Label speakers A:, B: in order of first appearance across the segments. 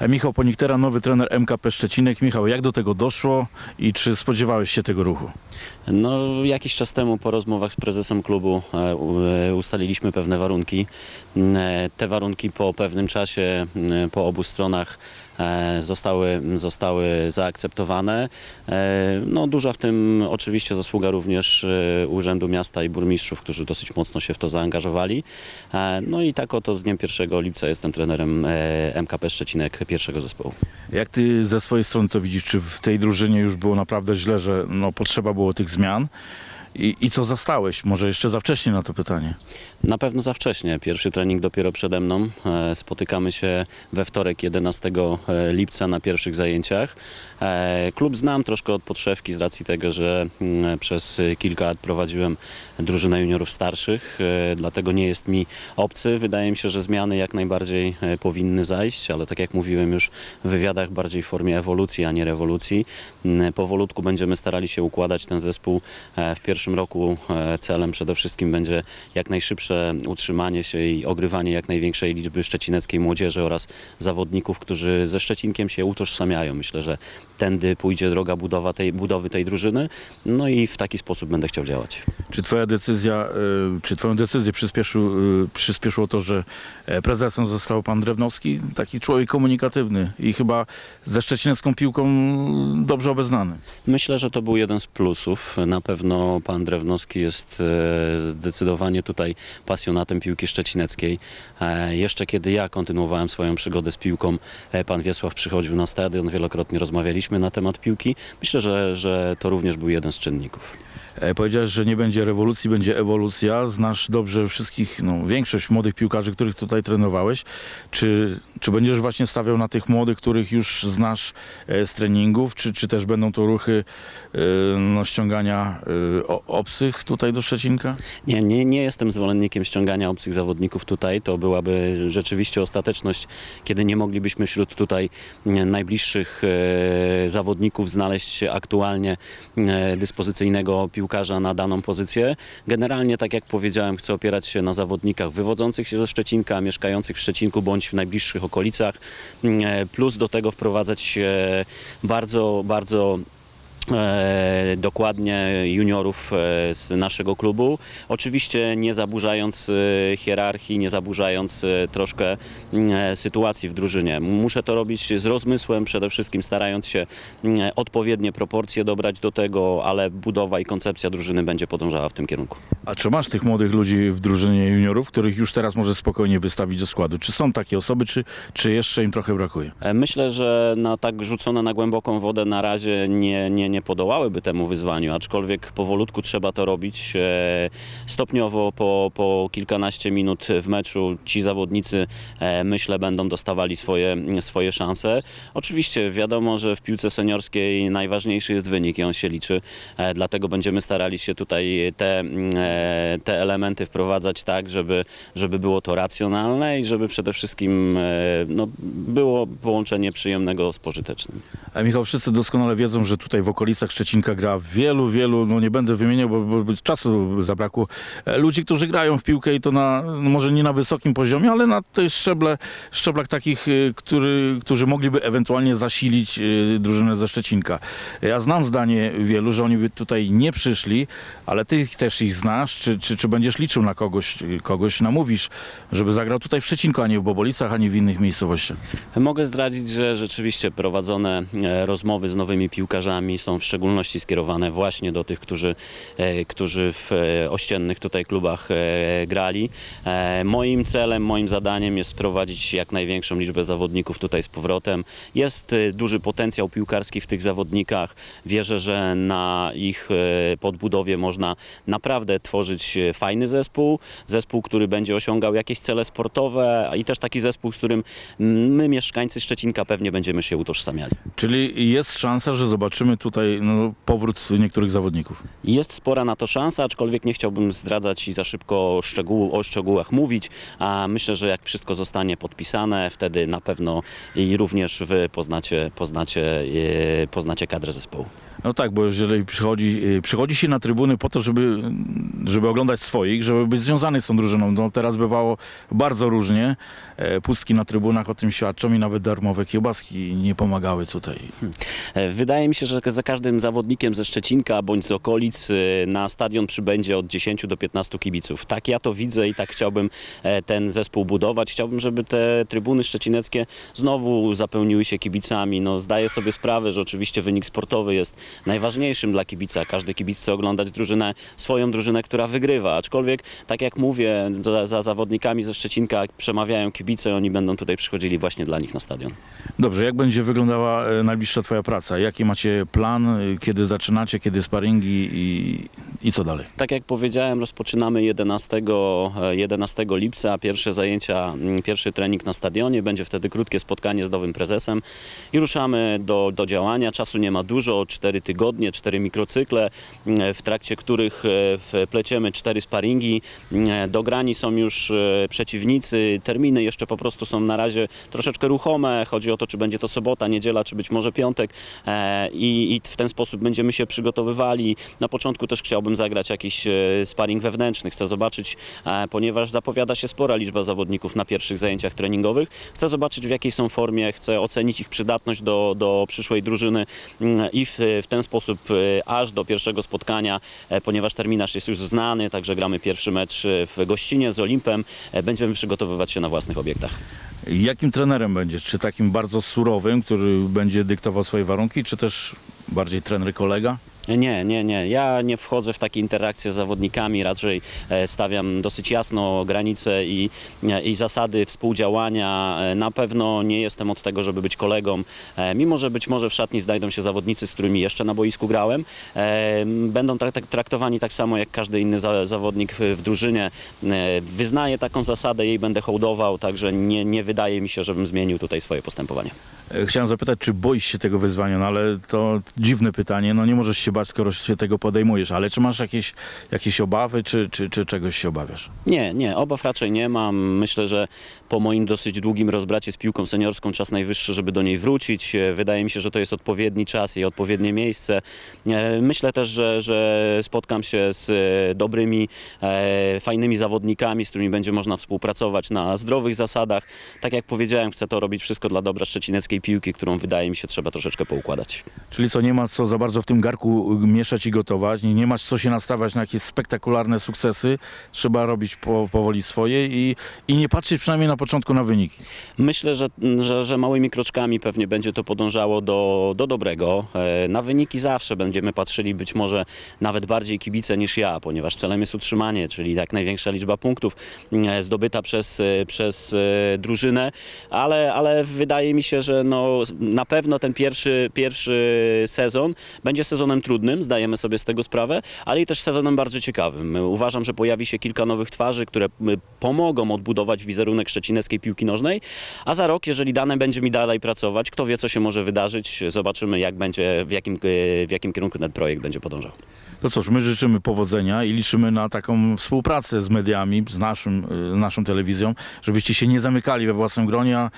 A: E, Michał Poniktera, nowy trener MKP Szczecinek. Michał, jak do tego doszło i czy spodziewałeś się tego ruchu?
B: No, jakiś czas temu po rozmowach z prezesem klubu e, e, ustaliliśmy pewne warunki. Mm, Te warunki po pewnym czasie mm, po obu stronach zostały, zostały zaakceptowane. E, No, duża w tym oczywiście zasługa również e, Urzędu Miasta i burmistrzów, którzy dosyć mocno się w to zaangażowali. E, No i tak oto z dniem 1 lipca jestem trenerem e, MKP Szczecinek pierwszego zespołu.
A: Jak ty ze swojej strony to widzisz? Czy w tej drużynie już było naprawdę źle, że no, potrzeba było tych zmian? I, I co zastałeś? Może jeszcze za wcześnie na to pytanie.
B: Na pewno za wcześnie. Pierwszy trening dopiero przede mną. E, Spotykamy się we wtorek 11 lipca na pierwszych zajęciach. E, Klub znam troszkę od podszewki z racji tego, że mm, przez kilka lat prowadziłem drużynę juniorów starszych, e, dlatego nie jest mi obcy. Wydaje mi się, że zmiany jak najbardziej e, powinny zajść, ale tak jak mówiłem już w wywiadach bardziej w formie ewolucji, a nie rewolucji. Mm, Powolutku będziemy starali się układać ten zespół e, w pierwszym roku. e, Celem przede wszystkim będzie jak najszybsze utrzymanie się i ogrywanie jak największej liczby szczecineckiej młodzieży oraz zawodników, którzy ze Szczecinkiem się utożsamiają. Myślę, że tędy pójdzie droga budowa tej, budowy tej drużyny, no i w taki sposób będę chciał działać.
A: Czy twoja decyzja, y, czy twoją decyzję przyspieszył, y, przyspieszyło to, że e, prezesem został pan Drewnowski? Taki człowiek komunikatywny i chyba ze szczecinecką piłką dobrze obeznany.
B: Myślę, że to był jeden z plusów. Na pewno pan Drewnowski jest e, zdecydowanie tutaj pasjonatem piłki szczecineckiej. E, Jeszcze kiedy ja kontynuowałem swoją przygodę z piłką, e, pan Wiesław przychodził na stadion, wielokrotnie rozmawialiśmy na temat piłki. Myślę, że, że to również był jeden z czynników.
A: Powiedziałeś, że nie będzie rewolucji, będzie ewolucja. Znasz dobrze wszystkich, no, większość młodych piłkarzy, których tutaj trenowałeś. Czy, czy będziesz właśnie stawiał na tych młodych, których już znasz z treningów, czy, czy też będą to ruchy no, ściągania obcych tutaj do Szczecinka?
B: Nie, nie, nie jestem zwolennikiem ściągania obcych zawodników tutaj. To byłaby rzeczywiście ostateczność, kiedy nie moglibyśmy wśród tutaj najbliższych e, zawodników znaleźć aktualnie e, dyspozycyjnego piłkarza na daną pozycję. Generalnie, tak jak powiedziałem, chcę opierać się na zawodnikach wywodzących się ze Szczecinka, mieszkających w Szczecinku bądź w najbliższych okolicach, e, plus do tego wprowadzać bardzo, bardzo dokładnie juniorów e, z naszego klubu. Oczywiście nie zaburzając e, hierarchii, nie zaburzając e, troszkę e, sytuacji w drużynie. Muszę to robić z rozmysłem, przede wszystkim starając się e, odpowiednie proporcje dobrać do tego, ale budowa i koncepcja drużyny będzie podążała w tym kierunku.
A: A czy masz tych młodych ludzi w drużynie juniorów, których już teraz możesz spokojnie wystawić do składu? Czy są takie osoby, czy, czy jeszcze im trochę brakuje?
B: E, Myślę, że na tak rzucone na głęboką wodę na razie nie, nie, nie podołałyby temu wyzwaniu, aczkolwiek powolutku trzeba to robić. E, Stopniowo po, po kilkanaście minut w meczu ci zawodnicy e, myślę będą dostawali swoje, swoje szanse. Oczywiście wiadomo, że w piłce seniorskiej najważniejszy jest wynik i on się liczy, e, dlatego będziemy starali się tutaj te, te elementy wprowadzać tak, żeby, żeby było to racjonalne i żeby przede wszystkim no, było połączenie przyjemnego z pożytecznym.
A: Michał, wszyscy doskonale wiedzą, że tutaj w okolicach Szczecinka gra wielu, wielu, no nie będę wymieniał, bo, bo, czasu zabrakło, e, ludzi, którzy grają w piłkę i to na, no może nie na wysokim poziomie, ale na tej szczeble, szczeblach takich, e, który, którzy mogliby ewentualnie zasilić e, drużynę ze Szczecinka. Ja znam zdanie wielu, że oni by tutaj nie przyszli, ale ty też ich znasz, czy, czy, czy będziesz liczył na kogoś, kogoś namówisz, żeby zagrał tutaj w Szczecinku, a nie w Bobolicach, ani w innych miejscowościach.
B: Mogę zdradzić, że rzeczywiście prowadzone rozmowy z nowymi piłkarzami są w szczególności skierowane właśnie do tych, którzy, e, którzy w e, ościennych tutaj klubach e, grali. Moim celem, moim zadaniem jest sprowadzić jak największą liczbę zawodników tutaj z powrotem. Jest duży potencjał piłkarski w tych zawodnikach. Wierzę, że na ich podbudowie można naprawdę tworzyć fajny zespół, zespół, który będzie osiągał jakieś cele sportowe i też taki zespół, z którym my, mieszkańcy Szczecinka, pewnie będziemy się utożsamiali.
A: Czyli jest szansa, że zobaczymy tutaj no, powrót niektórych zawodników.
B: Jest spora na to szansa, aczkolwiek nie chciałbym zdradzać i za szybko o szczegółach mówić, a myślę, że jak wszystko zostanie podpisane, wtedy na pewno i również wy poznacie, poznacie, e, poznacie kadrę zespołu.
A: No tak, bo jeżeli przychodzi, y, przychodzi się na trybuny po to, żeby, żeby oglądać swoich, żeby być związany z tą drużyną. No teraz bywało bardzo różnie. E, Pustki na trybunach o tym świadczą i nawet darmowe kiełbaski nie pomagały tutaj.
B: E, Wydaje mi się, że za każdym zawodnikiem ze Szczecinka bądź z okolic e, na stadion przybędzie od 10 do 15 kibiców. Tak ja to widzę i tak chciałbym ten zespół budować. Chciałbym, żeby te trybuny szczecineckie znowu zapełniły się kibicami. No, zdaję sobie sprawę, że oczywiście wynik sportowy jest najważniejszym dla kibica. Każdy kibic chce oglądać drużynę, swoją drużynę, która wygrywa. Aczkolwiek, tak jak mówię, za, za zawodnikami ze Szczecinka przemawiają kibice i oni będą tutaj przychodzili właśnie dla nich na stadion.
A: Dobrze, jak będzie wyglądała e, najbliższa twoja praca? Jaki macie plan? e, Kiedy zaczynacie? Kiedy sparingi i, i co dalej?
B: Tak jak powiedziałem, rozpoczynamy 11, e, 11 lipca. Pierwsze zajęcia, mm, pierwszy trening na stadionie. Będzie wtedy krótkie spotkanie z nowym prezesem i ruszamy do, do działania. Czasu nie ma dużo, 4 tygodnie, 4 mikrocykle, mm, w trakcie których e, wpleciemy 4 sparingi. Mm, Dograni są już e, przeciwnicy, terminy jeszcze po prostu są na razie troszeczkę ruchome. Chodzi o to, czy będzie to sobota, niedziela, czy być może piątek e, i, w ten sposób będziemy się przygotowywali. Na początku też chciałbym zagrać jakiś e, sparring wewnętrzny. Chcę zobaczyć, e, ponieważ zapowiada się spora liczba zawodników na pierwszych zajęciach treningowych. Chcę zobaczyć w jakiej są formie, chcę ocenić ich przydatność do, do przyszłej drużyny mm, i w, w ten sposób e, aż do pierwszego spotkania, e, ponieważ terminarz jest już znany, także gramy pierwszy mecz e, w gościnie z Olimpem, będziemy przygotowywać się na własnych obiektach.
A: Jakim trenerem będziesz? Czy takim bardzo surowym, który będzie dyktował swoje warunki, czy też bardziej trener kolega?
B: Nie, nie, nie. Ja nie wchodzę w takie interakcje z zawodnikami, raczej e, stawiam dosyć jasno granice i, e, i zasady współdziałania. E, Na pewno nie jestem od tego, żeby być kolegą, mimo że być może w szatni znajdą się zawodnicy, z którymi jeszcze na boisku grałem. Będą trak- traktowani tak samo jak każdy inny za- zawodnik w, drużynie. Wyznaję taką zasadę, jej będę hołdował, także nie, nie wydaje mi się, żebym zmienił tutaj swoje postępowanie.
A: Chciałem zapytać, czy boisz się tego wyzwania, no ale to dziwne pytanie, no nie możesz się bać, skoro się tego podejmujesz, ale czy masz jakieś, jakieś obawy, czy, czy, czy czegoś się obawiasz?
B: Nie, nie, obaw raczej nie mam. Myślę, że po moim dosyć długim rozbracie z piłką seniorską czas najwyższy, żeby do niej wrócić. Wydaje mi się, że to jest odpowiedni czas i odpowiednie miejsce. E, Myślę też, że, że spotkam się z e, dobrymi, e, fajnymi zawodnikami, z którymi będzie można współpracować na zdrowych zasadach. Tak jak powiedziałem, chcę to robić wszystko dla dobra szczecineckiej piłki, którą wydaje mi się trzeba troszeczkę poukładać.
A: Czyli co, nie ma co za bardzo w tym garku mieszać i gotować, nie, nie masz co się nastawiać na jakieś spektakularne sukcesy, trzeba robić po, powoli swoje i, i nie patrzeć przynajmniej na początku na wyniki.
B: Myślę, że, że, że małymi kroczkami pewnie będzie to podążało do, do dobrego. E, Na wyniki zawsze będziemy patrzyli być może nawet bardziej kibice niż ja, ponieważ celem jest utrzymanie, czyli jak największa liczba punktów e, zdobyta przez, e, przez drużynę, ale, ale wydaje mi się, że no, na pewno ten pierwszy, pierwszy sezon będzie sezonem trudnym, zdajemy sobie z tego sprawę, ale i też sezonem bardzo ciekawym. Uważam, że pojawi się kilka nowych twarzy, które m, pomogą odbudować wizerunek szczecineckiej piłki nożnej, a za rok, jeżeli dane będzie mi dalej pracować, kto wie, co się może wydarzyć, zobaczymy, jak będzie, w jakim, e, w jakim kierunku ten projekt będzie podążał.
A: To cóż, my życzymy powodzenia i liczymy na taką współpracę z mediami, z naszym, y, naszą telewizją, żebyście się nie zamykali we własnym gronie, a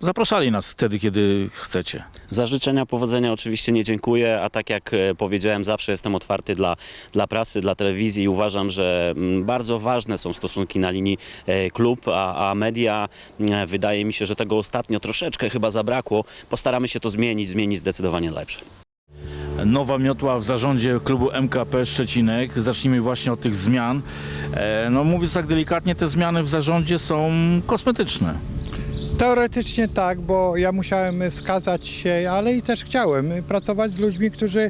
A: zapraszali nas wtedy, kiedy chcecie.
B: Za życzenia powodzenia oczywiście nie dziękuję, a tak jak e, powiedziałem, zawsze jestem otwarty dla, dla prasy, dla telewizji. Uważam, że mm, bardzo ważne są stosunki na linii e, klub, a, a media. e, Wydaje mi się, że tego ostatnio troszeczkę chyba zabrakło. Postaramy się to zmienić, zmienić zdecydowanie lepsze.
A: Nowa miotła w zarządzie klubu MKP Szczecinek. Zacznijmy właśnie od tych zmian. No mówiąc tak delikatnie, te zmiany w zarządzie są kosmetyczne.
C: Teoretycznie tak, bo ja musiałem skazać się, ale i też chciałem pracować z ludźmi, którzy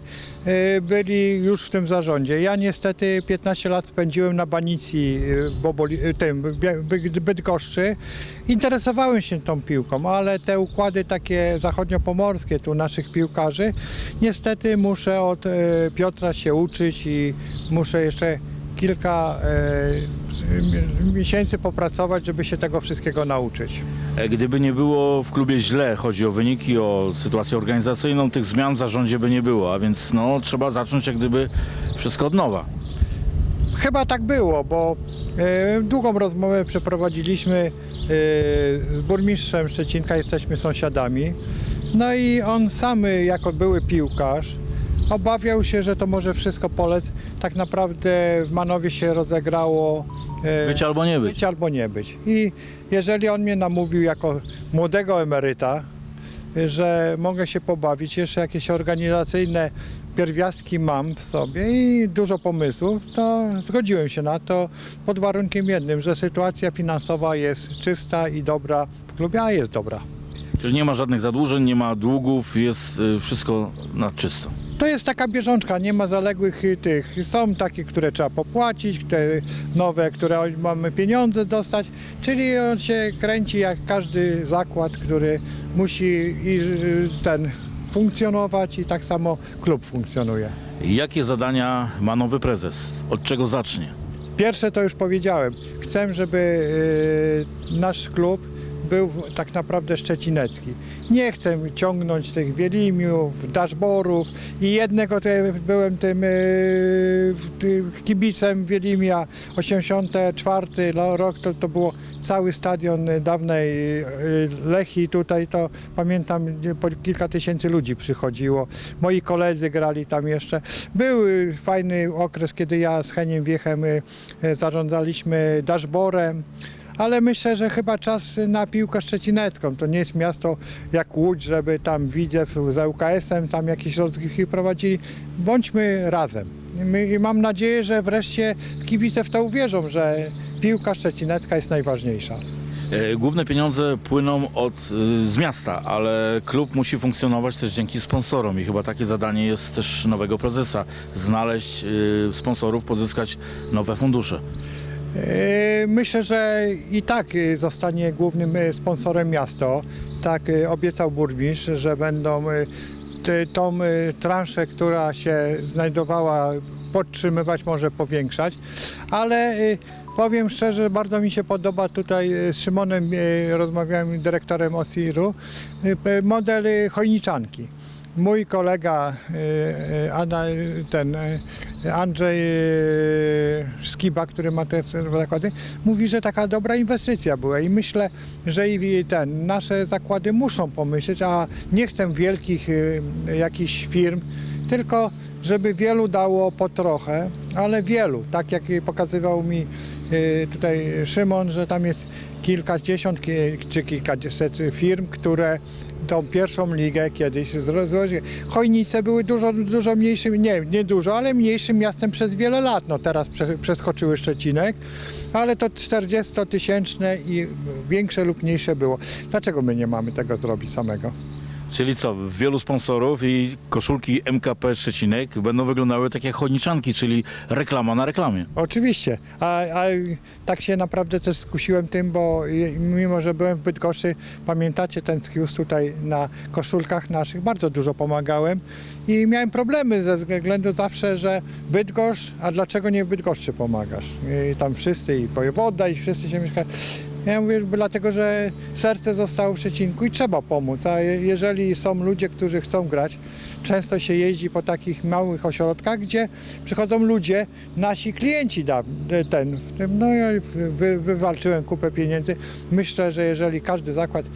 C: e, byli już w tym zarządzie. Ja niestety 15 lat spędziłem na Banicji, e, Boboli, e, tym, Bydgoszczy. Interesowałem się tą piłką, ale te układy takie zachodniopomorskie tu naszych piłkarzy, niestety muszę od Piotra się uczyć i muszę jeszcze kilka e, mi- miesięcy popracować, żeby się tego wszystkiego nauczyć.
A: E, Gdyby nie było w klubie źle, chodzi o wyniki, o sytuację organizacyjną, tych zmian w zarządzie by nie było, a więc no, trzeba zacząć jak gdyby wszystko od nowa.
C: Chyba tak było, bo e, długą rozmowę przeprowadziliśmy z burmistrzem Szczecinka, jesteśmy sąsiadami. No i on sam jako były piłkarz obawiał się, że to może wszystko polec. Tak naprawdę w Manowie się rozegrało e,
A: Być albo nie być.
C: być albo nie być. I jeżeli on mnie namówił jako młodego emeryta, że mogę się pobawić, jeszcze jakieś organizacyjne pierwiastki mam w sobie i dużo pomysłów, to zgodziłem się na to pod warunkiem jednym, że sytuacja finansowa jest czysta i dobra w klubie, a jest dobra.
A: Czyli nie ma żadnych zadłużeń, nie ma długów, jest y, wszystko na czysto.
C: To jest taka bieżączka, nie ma zaległych y, tych. Są takie, które trzeba popłacić, te nowe, które mamy pieniądze dostać, czyli on się kręci jak każdy zakład, który musi y, ten funkcjonować i tak samo klub funkcjonuje.
A: Jakie zadania ma nowy prezes? Od czego zacznie?
C: Pierwsze to już powiedziałem. Chcę, żeby y, nasz klub był tak naprawdę szczecinecki. Nie chcę ciągnąć tych wielimiów, daszborów i jednego byłem tym, w- tym kibicem Wielimia 84 lo- rok, to, to było cały stadion dawnej y, Lechi tutaj, to pamiętam po kilka tysięcy ludzi przychodziło. Moi koledzy grali tam jeszcze. Był y, fajny okres, kiedy ja z Heniem Wiechem zarządzaliśmy daszborem. Ale myślę, że chyba czas na piłkę szczecinecką. To nie jest miasto jak Łódź, żeby tam Widzew z ŁKS-em tam jakieś rozgrywki prowadzili. Bądźmy razem. I mam nadzieję, że wreszcie kibice w to uwierzą, że piłka szczecinecka jest najważniejsza.
A: E, Główne pieniądze płyną od, y, z miasta, ale klub musi funkcjonować też dzięki sponsorom i chyba takie zadanie jest też nowego prezesa. Znaleźć y, sponsorów, pozyskać nowe fundusze.
C: E, Myślę, że i tak e, zostanie głównym e, sponsorem miasto. Tak obiecał burmistrz, że będą tą transzę, która się znajdowała, podtrzymywać, może powiększać. Ale powiem szczerze, bardzo mi się podoba tutaj z Szymonem, rozmawiałem dyrektorem OSIR-u, model chojniczanki. Mój kolega e, e, Ada, ten Andrzej Skiba, który ma te zakłady, mówi, że taka dobra inwestycja była i myślę, że i ten, nasze zakłady muszą pomyśleć, a nie chcę wielkich jakichś firm, tylko żeby wielu dało po trochę, ale wielu, tak jak pokazywał mi tutaj Szymon, że tam jest kilkadziesiąt ki- czy kilkaset firm, które tą pierwszą ligę kiedyś zro- złożyły. Chojnice były dużo, dużo mniejszym, nie, nie dużo, ale mniejszym miastem przez wiele lat. No teraz prze, przeskoczyły Szczecinek, ale to 40-tysięczne i większe lub mniejsze było. Dlaczego my nie mamy tego zrobić samego?
A: Czyli co, wielu sponsorów i koszulki MKP Szczecinek będą wyglądały tak jak chodniczanki, czyli reklama na reklamie.
C: Oczywiście, a, a tak się naprawdę też skusiłem tym, bo mimo, że byłem w Bydgoszczy, pamiętacie ten skius tutaj na koszulkach naszych, bardzo dużo pomagałem i miałem problemy ze względu zawsze, że Bydgoszcz, a dlaczego nie w Bydgoszczy pomagasz? I tam wszyscy, i wojewoda, i wszyscy się mieszkają. Ja mówię, dlatego, że serce zostało w Szczecinku i trzeba pomóc, a je- jeżeli są ludzie, którzy chcą grać, często się jeździ po takich małych ośrodkach, gdzie przychodzą ludzie, nasi klienci da, ten, w tym, no ja wy, wywalczyłem kupę pieniędzy. Myślę, że jeżeli każdy zakład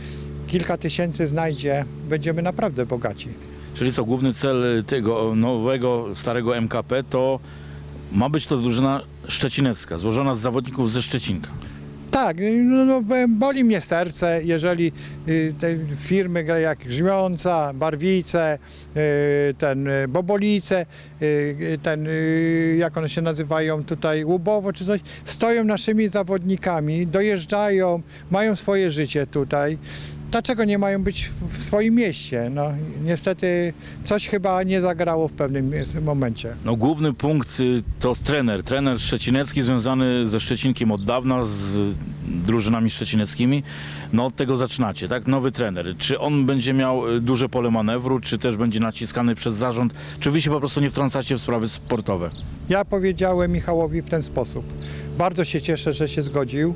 C: kilka tysięcy znajdzie, będziemy naprawdę bogaci.
A: Czyli co, główny cel tego nowego, starego MKP to ma być to drużyna szczecinecka, złożona z zawodników ze Szczecinka.
C: Tak, no, no, bo- boli mnie serce, jeżeli y, te firmy jak Grzmiąca, Barwice, y, ten y, Bobolice, y, y, ten, y, jak one się nazywają tutaj, Łubowo czy coś, stoją naszymi zawodnikami, dojeżdżają, mają swoje życie tutaj. Dlaczego nie mają być w- swoim mieście? No, niestety coś chyba nie zagrało w pewnym momencie.
A: No główny punkt y, to trener, trener szczecinecki związany ze Szczecinkiem od dawna, z drużynami szczecineckimi. No od tego zaczynacie, tak? Nowy trener. Czy on będzie miał y, duże pole manewru, czy też będzie naciskany przez zarząd, czy wy się po prostu nie wtrącacie w sprawy sportowe?
C: Ja powiedziałem Michałowi w ten sposób. Bardzo się cieszę, że się zgodził.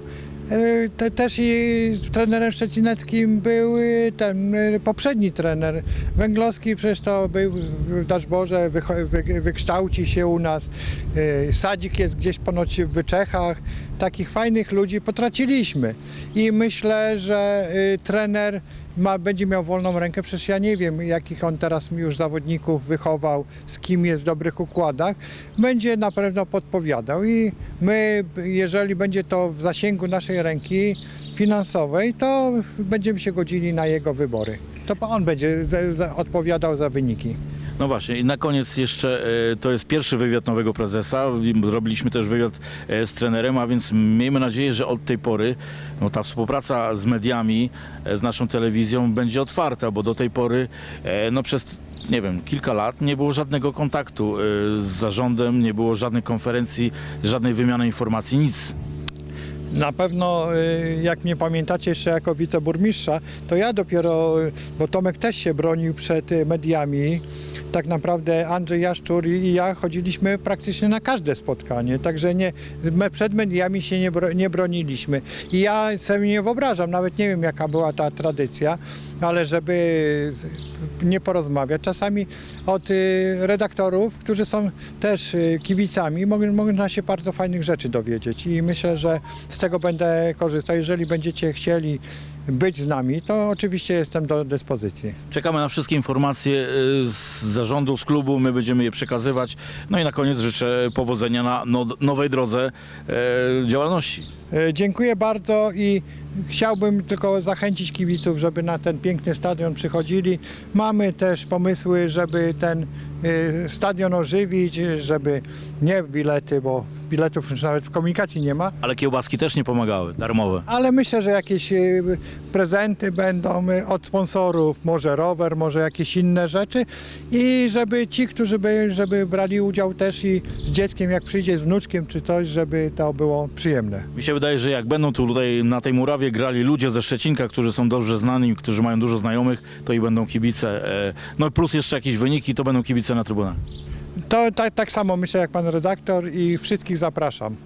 C: E, Te, też i trenerem szczecineckim był e, ten e, poprzedni trener Węglowski, przecież to był w Daszborze, wycho- wy, wykształci się u nas. Sadzik jest gdzieś ponoć w Wyczechach. Takich fajnych ludzi potraciliśmy. I myślę, że trener ma, będzie miał wolną rękę, przecież ja nie wiem, jakich on teraz już zawodników wychował, z kim jest w dobrych układach, będzie na pewno podpowiadał i my, jeżeli będzie to w zasięgu naszej ręki finansowej, to będziemy się godzili na jego wybory. To on będzie odpowiadał za wyniki.
A: No właśnie, i na koniec jeszcze e, to jest pierwszy wywiad nowego prezesa. Zrobiliśmy też wywiad e, z trenerem, a więc miejmy nadzieję, że od tej pory no, ta współpraca z mediami, e, z naszą telewizją będzie otwarta, bo do tej pory no, przez nie wiem, kilka lat nie było żadnego kontaktu z zarządem, nie było żadnej konferencji, żadnej wymiany informacji, nic.
C: Na pewno, y, jak mnie pamiętacie jeszcze jako wiceburmistrza, to ja dopiero, bo Tomek też się bronił przed y, mediami. Tak naprawdę Andrzej Jaszczur i ja chodziliśmy praktycznie na każde spotkanie, także nie, przed mediami się nie, nie broniliśmy. I ja sobie nie wyobrażam, nawet nie wiem jaka była ta tradycja, ale żeby nie porozmawiać. Czasami od y, redaktorów, którzy są też kibicami, można się bardzo fajnych rzeczy dowiedzieć i myślę, że z tego będę korzystał. Jeżeli będziecie chcieli być z nami, to oczywiście jestem do dyspozycji.
A: Czekamy na wszystkie informacje e, z zarządu, z klubu, my będziemy je przekazywać. No i na koniec życzę powodzenia na no, nowej drodze e, działalności.
C: E, Dziękuję bardzo i chciałbym tylko zachęcić kibiców, żeby na ten piękny stadion przychodzili. Mamy też pomysły, żeby ten e, stadion ożywić, żeby nie bilety, bo biletów już nawet w komunikacji nie ma,
A: Ale kiełbaski też nie pomagały, darmowe.
C: ale myślę, że jakieś e, prezenty będą od sponsorów, może rower, może jakieś inne rzeczy i żeby ci, którzy by, żeby brali udział też i z dzieckiem, jak przyjdzie z wnuczkiem czy coś, żeby to było przyjemne.
A: Mi się wydaje, że jak będą tu tutaj na tej murawie grali ludzie ze Szczecinka, którzy są dobrze znani, którzy mają dużo znajomych, to i będą kibice. e, No plus jeszcze jakieś wyniki, to będą kibice na trybunach.
C: To tak, tak samo myślę jak pan redaktor i wszystkich zapraszam.